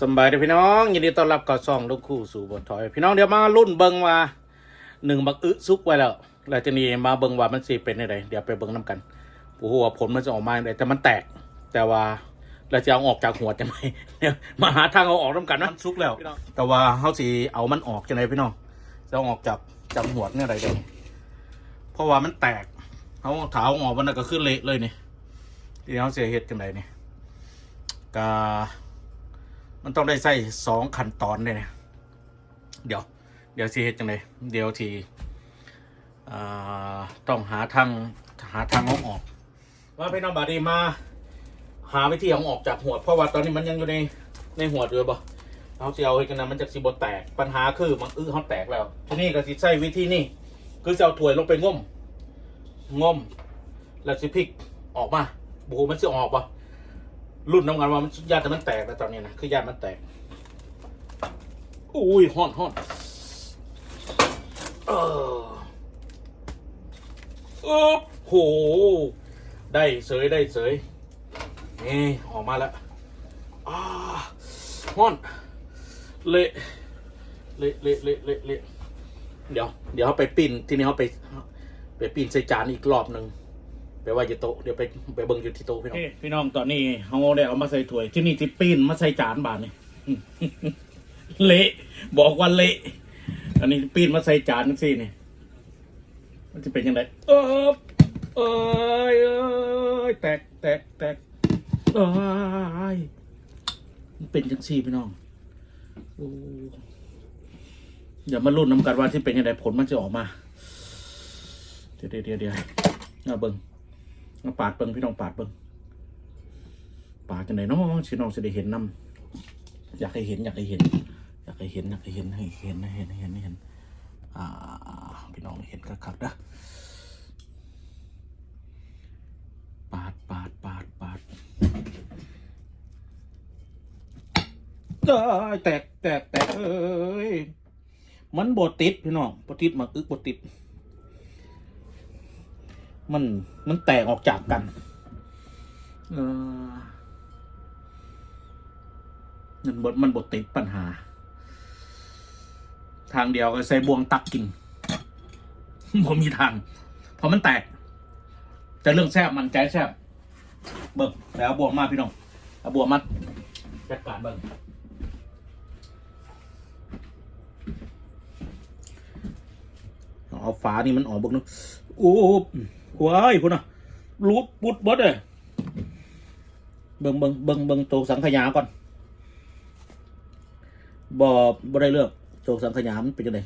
สำบายเด้อพี่น้องยินดีต้อนรับกับซ่องลูกคู่สู่บนถอย พี่น้องเดี๋ยวมารุ่นเบิงว่าหนึ่งบักอึซุกไว้แล้วแล้วจะนี่มาเบิงว่ามันสีเป็นยังไงเดี๋ยวไปเบิงน้ำกันโอ้โหว่าผลมันจะออกมาอย่างไรแต่มันแตก แต่ว่าเราจะเอาออกจากหัวจะไหมเนี่ยมาหาทางเอาออกน้ำกันนะมันซุกแล้ว แต่ว่าเขาสีเอามันออกจะไหนพี่น้องจะเอาออกจากจากหัวเนี่ยอะไรเดี๋ยวเพราะว่ามันแตกเขาถาเอาออกมันนะก็ขึ้นเละเลยนี่ทีนี้เขาเสียเหตุจังไรนี่กา มันต้องได้ใส่สองขั้นตอนเลยนี่ยเดี๋ยว เดี๋ยวสิเฮ็ดจังเลยเดี๋ยวทีอ่าต้องหาทางหาทางเอาออกว่าพี่น้องบาดีมา หาวิธีเอาออกจากหัวเพราะว่าตอนนี้มันยังอยู่ในในหัวด้วยบ่เอาสิเอาให้กันนะมันจะสิบแตกปัญหาคือมันอื้อเขาแตกแล้วทีนี้ก็สิใช้วิธีนี่คือจะเอาถ้วยลงไปง่มง่มแล้วสิพลิกออกมาบูมันสิออกบ่ รุ่นน้ำกันว่ามันยาแต่มันแตกแล้วตอนนี้นะคือยามันแตกอุ้ยห่อนห่อนเออโอ้โหได้เสยได้เสยนี่ออกมาแล้วอ่าห่อนเละเละเละเละเละเละเดี๋ยว เดี๋ยวเขาไปปิ้นทีนี้เขาไป ไปปิ้นใส่จานอีกรอบหนึ่ง ไปว่าอยู่โต๊ะเดี๋ยวไปไปเบิ่งอยู่ที่โต๊ะพี่น้อง พี่น้องตอนนี้เฮาได้เอามาใส่ถ้วยที่นี่ที่ปีนมาใส่จานบาทนี่ เละบอกว่าเละอันนี้ปีนมาใส่จานจังซี่นี่มันจะเป็นยังไงเออเอ้ยเอ้ยแตกแตกแตกเอ้ยมันเป็นจังซี่พี่น้องโอ้อย่ามาลุ้นนำกันว่าที่เป็นยังไงผลมันจะออกมา เดี๋ยวเดี๋ยวเดี๋ยวเดี๋ยวเอาเบิ่ง มาปาดเบิงพี่น้องปาดเบิงปาดกันไหนน้องสิน้องจะได้เห็นนำอยากให้เห็นอยากให้เห็น อยากให้เห็นอยากให้เห็นให้เห็นให้เห็นให้เห็นให้เห็นอ่าพี่น้องเห็นก็คักๆนะปาดปาดปาดปาดเอ้แตกแตกแตกเอ้ยมันบดติดพี่น้องบดติดมาอึกบดติด มันมันแตกออกจากกันเออมันบดมันบดติดปัญหา ทางเดียวก็ใส่บวงตักกินผมมีทาง เพราะมันแตกจะเรื่องแซบมันใจแซบเบิกแล้วเอาบวงมาพี่น้องเอาบวงมาจัดการเบิกเอาฝานี่มันออกเบิกนอะโอ้ ว้ายพุ่นอะรูดปุดบดเลยเบิ่งเบิ่งเบิ่งเบิ่งตัวสังขยาก่อนบ่บ่ได้เลือกตัวสังขยามันเป็นยังไง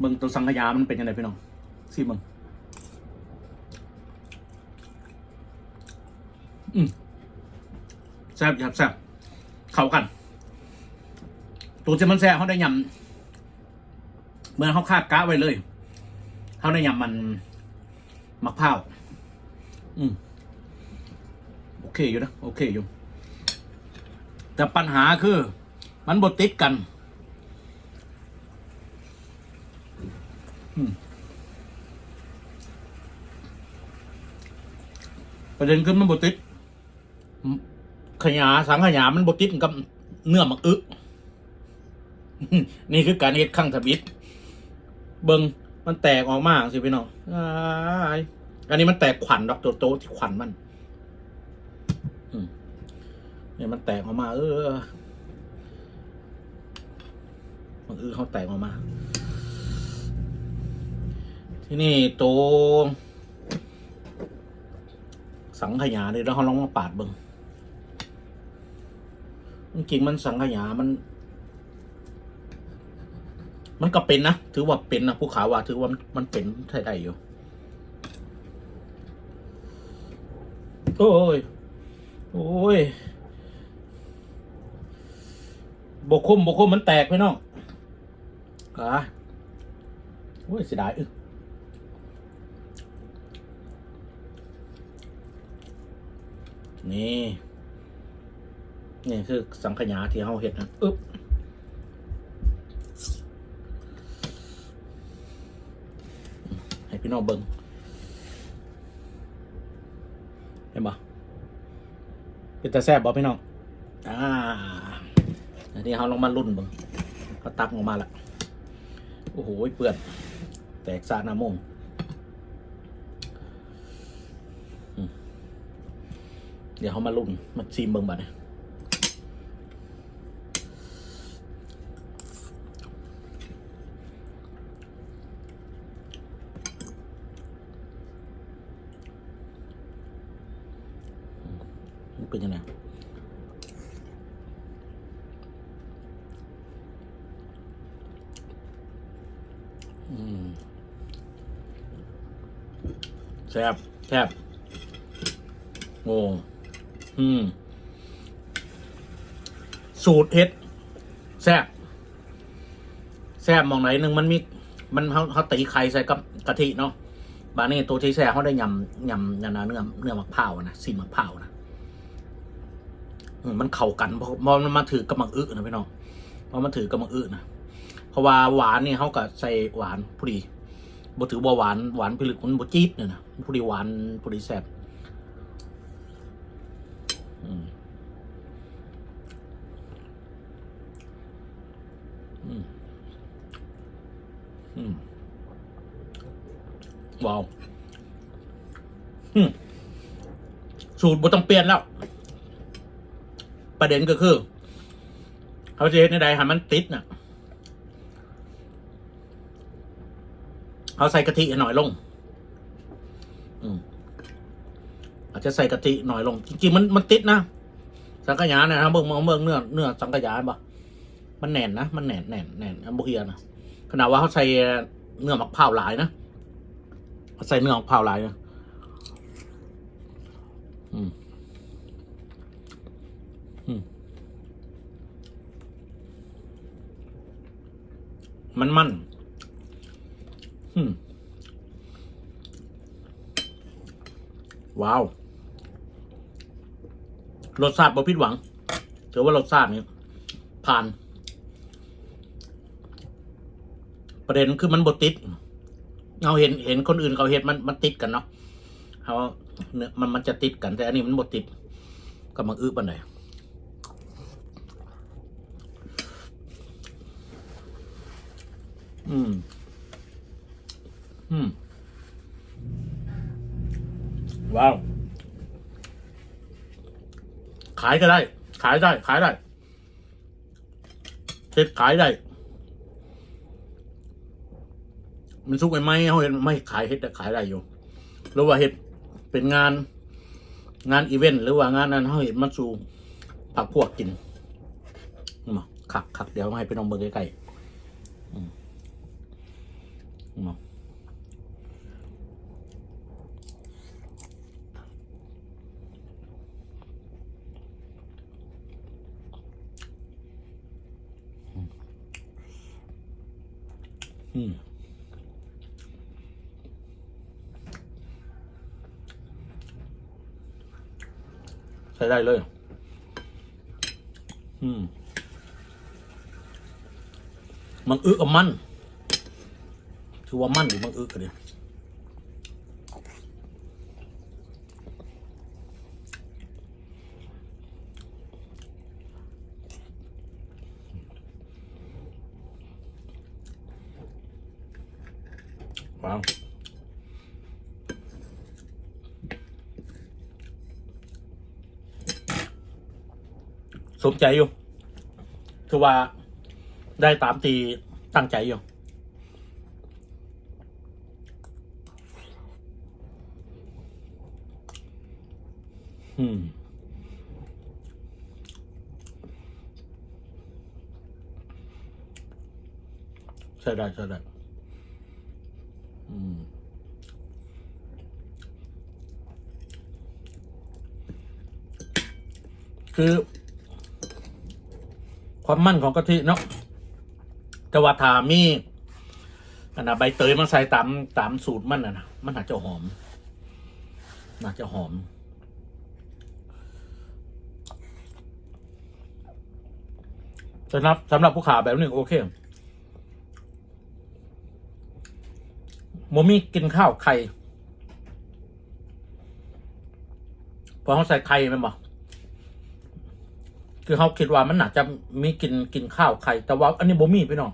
เบิ่งตัวสังขยามันเป็นยังไงพี่น้องสิเบิ่งอืมแซ่บครับแซ่บเข้ากัน ตัวที่มันแซ่เขาได้ยำเมื่อเขาคาดกะไว้เลยเขาได้ยำมันมะพร้าวอืมโอเคอยู่นะโอเคอยู่ แต่ปัญหาคือ มันบดติดกัน อืมประเด็นคือมันบดติดขยาสังขยามันบดติดกับเนื้อมักอึ นี่คือการเฮ็ดข้างทบิดเบิงมันแตกออกมาสิพี่น้องอ้ายอันนี้มันแตกขวัญดอกตัวโตที่ขวัญมันเนี่ยมันแตกออกมา เออมันคือเขาแตกออกมา ที่นี่ตัวสังขยาเนี่ยแล้วเขาลองมาปาดเบิงจริงมันสังขยามัน มันก็เป็นนะ ถือว่าเป็นนะผู้ขาวว่า ถือว่ามันมันเป็นใช่ได้อยู่ โอ้ย โอ้ยบกคมบกคมมันแตกไปน้องอะโอ้ยเสียดายอึนี่ นี่คือสังขยาที่เขาเห็ดนะอึ๊บ พี่น้องเบิงเห็นบ่เป็นตาแซ่บบ่พี่น้องอ่าอันนี้เขาลองมารุ่นเบิ่งเขาตักออกมาละโอ้โหเปื่อนแตกซาหน้าโมงอืมเดี๋ยวเขามารุ่นมาซีมเบิ่งบัดนี้มั เป็นยังไงแซ่บแซ่บโอ้อืม สูตรเฮ็ดแซ่บแซ่บมองไหนหนึ่งมันมีมันเขาเขาตีไข่ใส่กับกะทิเนาะบานี่ตัวที่แซ่บเขาได้ยำยำยำเนื้อเนื้อมะพร้าวนะสีมะพร้าวนะ มันเข้ากันเพราะเพราะมันมาถือกับมังอึนะพี่น้องเพราะมันถือกับมังอึนะเพราะว่าหวานนี่เขาก็ใส่หวานพอดีบถือว่หวานหวานพิลึกมันบจี๊ดเนี่ยนะพอดีหวานพอดีแซ่บอืมอืมว้าวสูตรบ่ต้องเปลี่ยนแล้ว ประเด็นก็คือ เขาจะเห็นในใดให้มันติดน่ะเขาใส่กะทิหน่อยลง อืมอาจจะใส่กะทิหน่อยลง จริงๆมันมันติดนะสังขยาเนี่ยนะเบิ่งมองเบิ่งเนื้อเนื้อสังขยาบ่มันแน่นนะมันแน่นแน่นแน่นอันบุเฮียนะขนาดว่าเขาใส่เนื้อมะพร้าหลายนะเขาใส่เนื้อมะพร้าหลายนะอืม มันมันอืมว้าว รสชาติบ่ผิดหวังถือว่ารสชาตินี้ผ่าน ประเด็นคือมันบดติดเราเห็นเห็นคนอื่นเขาเห็นมันมันติดกันเนาะเขาเนื้อมันมันจะติดกันแต่อันนี้มันบดติดก็มาอื้อปันไหน อืม อืม ว้าว ขายก็ได้ ขายได้ ขายได้เฮ็ดขายได้ มันสุกไปไหมเขาเห็นไม่ขายเฮ็ดแต่ขายได้อยู่ หรือว่าเฮ็ดเป็นงาน งานอีเวนต์หรือว่างานนั้นเขาเห็นมันสูผักพวกกินมาขักขักเดี๋ยวมาให้ไปน้องเบอร์ใกล้ๆ มาอืมใช้ได้เลย อืม มันอึกับมัน ถือว่ามั่นหรือมันอึกันเนี่ยว้าวสมใจอยู่ คือว่าได้ตามตีตั้งใจอยู่ อืมใช่ได้ใช่ได้อืมคือ ความมั่นของกะทิเนาะแต่ว่าถามีอันนะใบเตยมาใส่ตามตามสูตรมันนะนะมันอาจจะหอมน่าจะหอม สำหรับสำหรับผู้ขาแบบนี้โอเคโมมี่กินข้าวไข่พอเขาใส่ไข่แมันบอกคือเขาคิดว่ามันน่าจะมีกินกินข้าวไข่ แต่ว่าอันนี้บ่มีพี่น้อง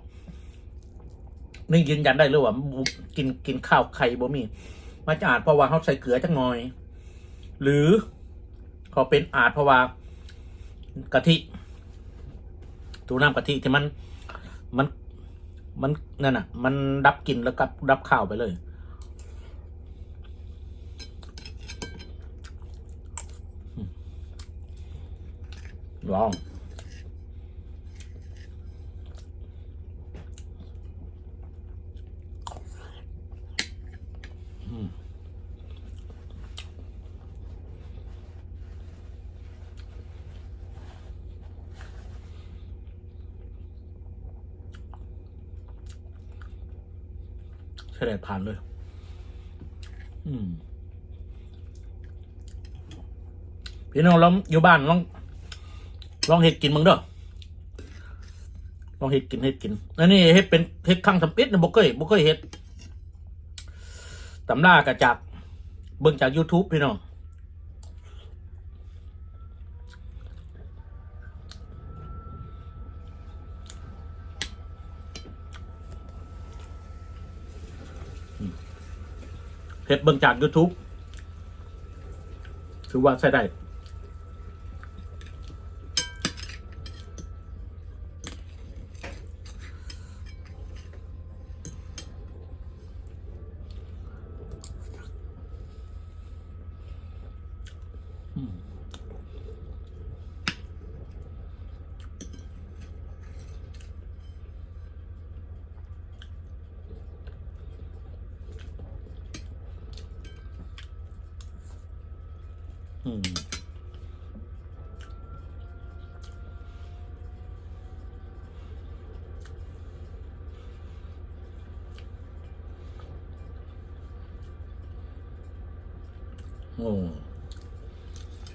นี่ยืนยันได้เลยว่ากินกินข้าวไข่บ่มีมันจะอาจเพราะว่าเขาใส่เกลือจังหน่อย หรือเขาเป็นอาจเพราะว่ากะทิ ตัวน้ำกะทิที่มันมันมันนั่นน่ะ มันดับกลิ่นแล้วกับดับข้าวไปเลย ลอง อืม ใช่ได้ผ่านเลย อืมพี่น้องลองอยู่บ้านลอง ลองเห็ดกินมึงเด้อลองเห็ดกินเห็ดกินอันนี้เห็ดเป็นเห็ดข้างสำปิดนะบกเกยบกเกยเห็ดตำรากระจากเบิ่งจาก YouTube พี่น้อง เห็ดเบิ่งจาก YouTube ถือว่าใช้ได้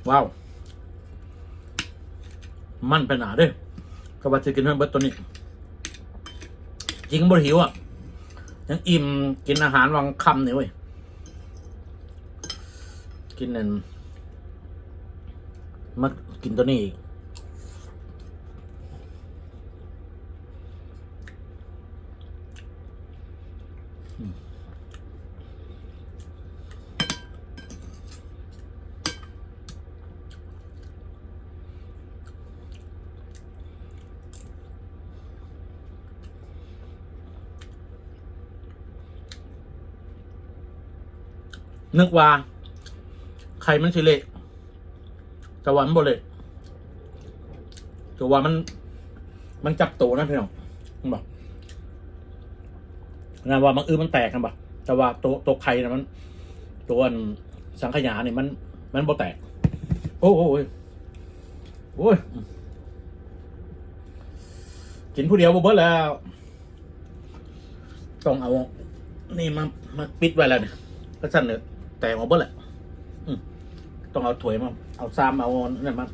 ว้าว มันเป็นหนาด้ก็ว่าจะกินเพิ่มเบิดตัวนี้ จริงบ่หิวอะ ยังอิ่มกินอาหารวังคำเนี่ยเว้ย กินนั่น มากินตัวนี้อีกนึกว่า ไข่มันสิเละ แต่ว่ามันบ่เละแต่ว่ามัน มันจับตัวนะพี่น้องมันบอกนะว่ามันอือมันแตกนะบอกแต่ว่าตัวตัวไข่นะมัน ตัวสังขยาเนี่ยมัน มันบ่แตก โอ้โหโอ้ยโอ้ยกินผู้เดียวบ่เบิดแล้ว ต้องเอา นี่มามาปิดไว้แล้วเนี่ยก็สั่นเนี่ยแตกออกเบิดแหละ ต้องเอาถ้วยมาเอาซ้ำเอาเนี่ยมา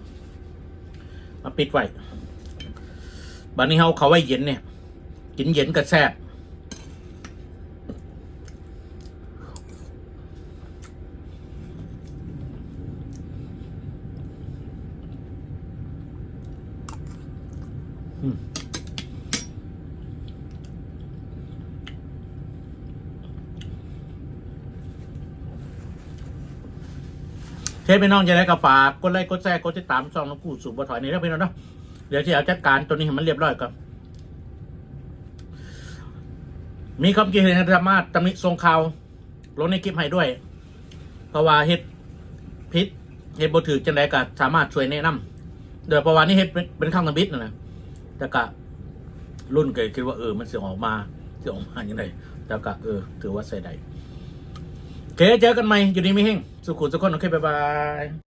มาปิดไว้บัดนี้เขาเขาไว้เย็นเนี่ย กินเย็นก็แซ่บ เทปพี่น้องจะได้กระฝากกดไลค์กดแชร์กดติดตามช่องน้องกู้สู่บ่ถอยในี่แล้วพี่น้องเนาะเดี๋ยวที่เอาจัดการตัวนี้ให้มันเรียบร้อยก่อนมีความคิดเห็นสามารถตำหนิทรงข่าวลงในคลิปให้ด้วย เพราะว่าเฮ็ดพิษเฮ็ดบ่ถือจังไดก็สามารถช่วยแนะนำเดี๋ยวเพระว่านี่เฮ็ดเป็นข้างตะบิดนั่นะแต่ก็รุ่นเก็คิดว่าเออมันเสิออกมาเสิออกมาจังไดแต่ก็เออถือว่าใส่ได้ เคเจอกันใหม่อยู่ดีไม่แห้งสุขุนสุขคนโอเค บ๊ายบาย